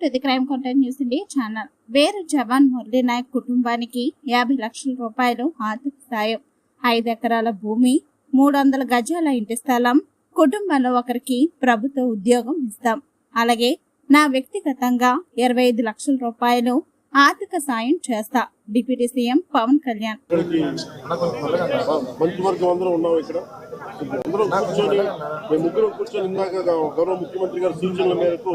To the crime content news India channel. వేరు జవాన్ మురళీ నాయక్ కుటుంబానికి యాభై లక్షల రూపాయలు ఆర్థిక సాయం. ఐదు ఎకరాల భూమి మూడు వందల గజాల ఇంటి స్థలం. కుటుంబంలో ఒకరికి ప్రభుత్వ ఉద్యోగం ఇస్తాం. అలాగే నా వ్యక్తిగతంగా ఇరవై ఐదు లక్షల రూపాయలు ఆర్థిక సాయం చేస్తా. Deputy CM Pawan Kalyan. ముగ్గురు కూర్చొని ఇందాక గౌరవ ముఖ్యమంత్రి గారి సూచనల మేరకు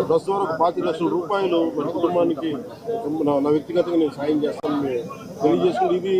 ప్రస్తుతం వరకు పాతి లక్షల రూపాయలు మన కుటుంబానికి నా నా వ్యక్తిగతంగా నేను సాయం చేస్తానని తెలియజేసుకుని ఇది